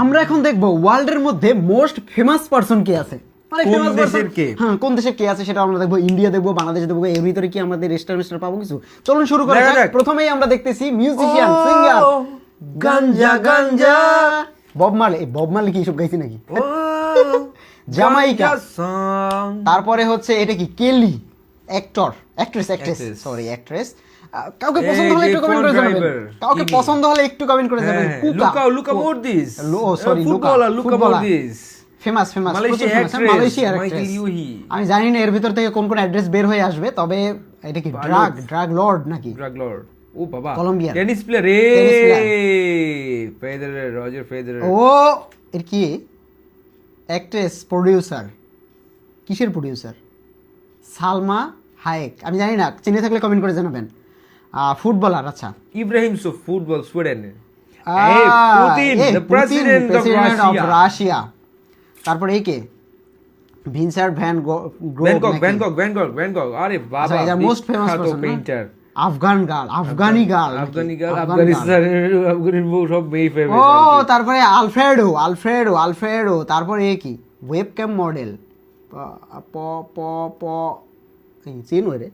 আমরা এখন দেখব ওয়ার্ল্ডের মধ্যে মোস্ট ফেমাস পারসন কে আছে। মানে কোন famous দেশের কে? হ্যাঁ কোন দেশের কে আছে সেটা আমরা দেখব ইন্ডিয়া দেখব বাংলাদেশ দেখব এর ভিতরে কি আমাদের স্টার মিস্টার পাবো কিছু? চলুন শুরু করা যাক। প্রথমেই আমরা দেখতেছি মিউজিশিয়ান সিঙ্গার গাঞ্জা, গাঞ্জা। বব মার্লি বব মার্লি কি সব গাইছে নাকি? জামাইকা। তারপরে হচ্ছে এটা কি? Kelly actor actress actress sorry actress কাউকে পছন্দ হলে একটু কমেন্ট করে জানাবেন। কাউকে পছন্দ হলে একটু কমেন্ট করে জানাবেন। Luka Modric. ও sorry Luka. Luka famous famous মালয়েশিয়ার আমি জানি না এর ভিতর থেকে কোন কোন অ্যাড্রেস বের হয়ে আসবে তবে এটা কি ড্রাগ ড্রাগ লর্ড নাকি? Drug lord. ও বাবা। Colombian. টেনিস প্লেয়ার রে. ফেদারার রজার ফেদারার ও এর কি? অ্যাক্ট্রেস প্রোডিউসার কিসের প্রোডিউসার সালমা হায়েক। আমি জানি না চিনে থাকলে কমেন্ট করে জানাবেন। ফুটবলার আচ্ছা। Ibrahim so football Sweden. Ah, Putin এই the Putin, president of Russia Russia তারপরে এই কে? Vincent van Bangkok? Bangkok Bangkok Bangkok আরে বাবা আচ্ছা most famous painter Afghan girl Afghani girl Afghani girl আফগানিস্তানের আফগানির বউ সব মেয়ে ও তারপরে আলফ্রেডো আলফ্রেডো আলফ্রেডো। তারপরে এ কি? ওয়েব ক্যাম মডেল প প প চেন রে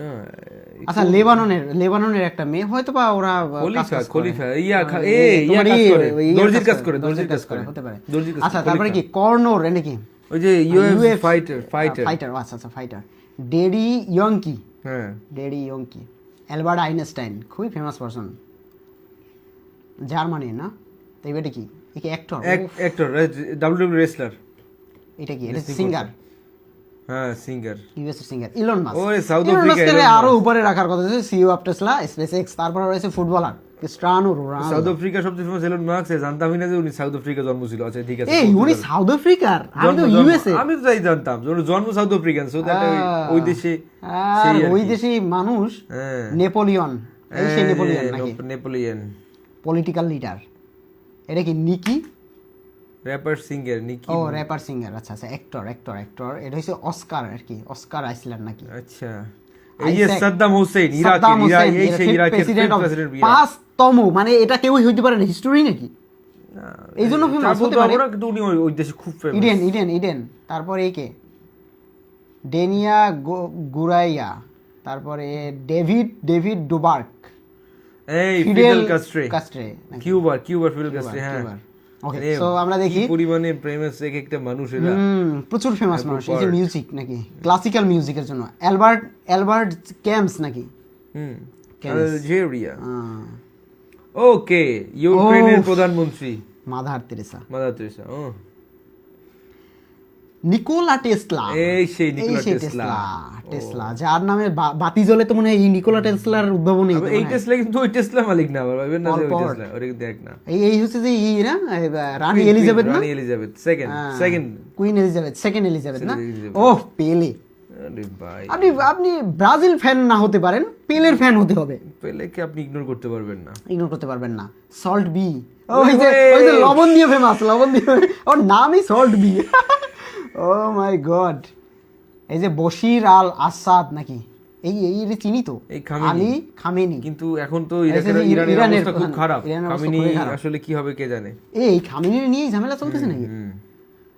না আচ্ছা লেবাননের লেবাননের একটা মেয়ে হয়তো বা ওরা খলিফা খলিফা ইয়া এ ইয়া কাজ করে দর্জির কাজ করে দর্জির কাজ করে। হতে পারে। দর্জির কাজ আচ্ছা তারপরে কি। কর্নোর এটা কি ওই যে ইউএফ ফাইটার ফাইটার ফাইটার আচ্ছা আচ্ছা ফাইটার ডেডি ইয়ংকি। হ্যাঁ। Daddy Yankee. অ্যালবার্ট আইনস্টাইন খুবই ফেমাস পারসন জার্মানি না? তো এটা কি? এ কি অ্যাক্টর অ্যাক্টর ডাব্লিউডব্লিউ রেসলার এটা কি? এটা সিঙ্গার হ্যাঁ singer US singer Elon Musk ওরে, South ইলন Africa, মাস্কের Elon আরও উপরে রাখার কথা ছিল CEO of Tesla SpaceX তারপর রয়েছে ফুটবলার ক্রিস্টিয়ানো সাউথ আফ্রিকা সবচেয়ে ফেমাস এলন মার্কস জানতামই না যে উনি সাউথ আফ্রিকা জন্ম ছিল। আচ্ছা ঠিক আছে এই উনি সাউথ আফ্রিকার আমি তো ইউএসএ আমি তো তাই জানতাম যে জন্ম সাউথ আফ্রিকান সো দ্যাট ওই দেশে ওই। মানুষ হ্যাঁ। নেপোলিয়ন এই সেই নেপোলিয়ন নাকি? নেপোলিয়ন পলিটিক্যাল লিডার এটা কি নিকি র্যাপার সিঙ্গার নিকি ও র্যাপার সিঙ্গার আচ্ছা আচ্ছা অ্যাক্টর অ্যাক্টর অ্যাক্টর এটা হচ্ছে অস্কার আর কি অস্কার আইসল্যান্ড নাকি? আচ্ছা এই যে সাদ্দাম হোসেন ইরাকের সাদ্দাম ইরা- হোসেন, এই সেই ইরাকের প্রেসিডেন্ট পাঁচতম মানে এটা কেউই হইতে পারে না হিস্টোরি নাকি? এই জন্য famous হতে পারে। কিন্তু উনি ওই- দেশে খুব ফেমাস ইডেন ইডেন ইডেন তারপরে এই কে? ডেনিয়া গুরাইয়া তারপরে ডেভিড ডেভিড ডুবার্ক। এই ফিডেল কাস্ট্রে। কাস্ট্রে কিউবার কিউবার ফিডেল কাস্ট্রে হ্যাঁ। আমরা দেখি। পরিমাণে ফেমাস এক একটা মানুষ এরা। প্রচুর ফেমাস মানুষ এই যে মিউজিক নাকি ক্লাসিক্যাল মিউজিকের জন্য। অ্যালবার্ট অ্যালবার্ট ক্যাম্পস নাকি? হুম আলজেরিয়া ওকে ইউক্রেনের। প্রধানমন্ত্রী। Mother Teresa. মাদার তেরেসা ও। নিকোলা টেসলা এই সেই নিকোলা টেসলা। টেসলা যার নামে বাতি জ্বলে তো মনে হয় এই নিকোলা টেসলার উদ্ভাবনী এই টেসলা কিন্তু ওই টেসলা মালিক না আবার ভাবেন না ওই টেসলা কিন্তু এক না। এই এই হচ্ছে যে ই না রানী এলিজাবেথ না? হ্যাঁ। রানী Elizabeth second second queen Elizabeth second Elizabeth না। ওহ পেলে আপনি আপনি ব্রাজিল ফ্যান না হতে পারেন পেলের ফ্যান হতে হবে। পেলেকে আপনি ইগনোর করতে পারবেন না। ইগনোর করতে পারবেন না। সল্ট বি ওই যে- ওই যে লবণ দিয়ে ফেমাস লবণ দিয়ে ওর নামই salt B O my god এই যে বশির আল আসাদ নাকি? এই এই যে চিনি তো? এই খামেনি। Ali Khamenei. কিন্তু এখন তো ইরাকের ইরানের ইরানের অবস্থা খুব খারাপ। খারাপ। আসলে কি হবে কে জানে? এই খামিনি নিয়েই ঝামেলা চলতেছে নাকি?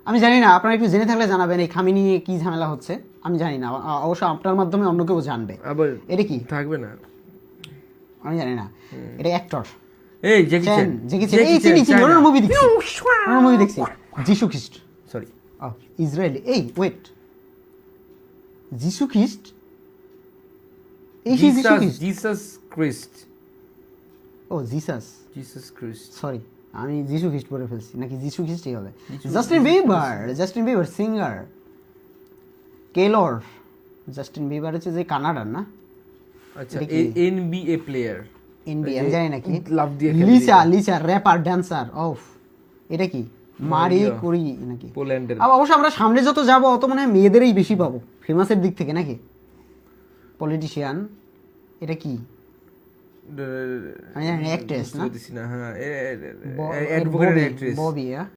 আমি জানি না আপনারা একটু জেনে থাকলে জানাবেন এই খামিনি নিয়ে কি ঝামেলা হচ্ছে। আমি জানি না অবশ্য আপনার মাধ্যমে অন্য কেউ জানবে। আবার এটা কি? থাকবে না। আমি জানি না। এটা অ্যাক্টর এই জ্যাকি চ্যান চ্যান জেকি চ্যান এই চিনি চিনি ওনার মুভি দেখছি। ওনার মুভি দেখছি। যিশু খ্রিস্ট সরি ইসরায়েলি এই ওয়েট যিশু খ্রিস্ট এই সেই Jishu Jesus Khrist Jesus Christ ও জিসাস জিসাস ক্রিস্ট সরি আমি যিশু খ্রিস্ট পড়ে ফেলছি নাকি যিশু খ্রিস্টই হবে Justin Bieber Justin Bieber singer কেলর Justin Bieber হচ্ছে যে কানাডার না? আচ্ছা? এনবিএ প্লেয়ার এনবি আমি জানি নাকি লাভ দিয়ে Lisa Lisa rapper dancer of এটা কি? মারি। করি নাকি? পোল্যান্ডের। অবশ্য আমরা সামনে যত যাব অত মনে হয় মেয়েদেরই বেশি পাবো। ফেমাসের দিক থেকে নাকি? পলিটিশিয়ান এটা কি? আমি জানি অ্যাক্ট্রেস না? না হ্যাঁ অ্যাডভোকেট অ্যাক্ট্রেস ববি হ্যাঁ?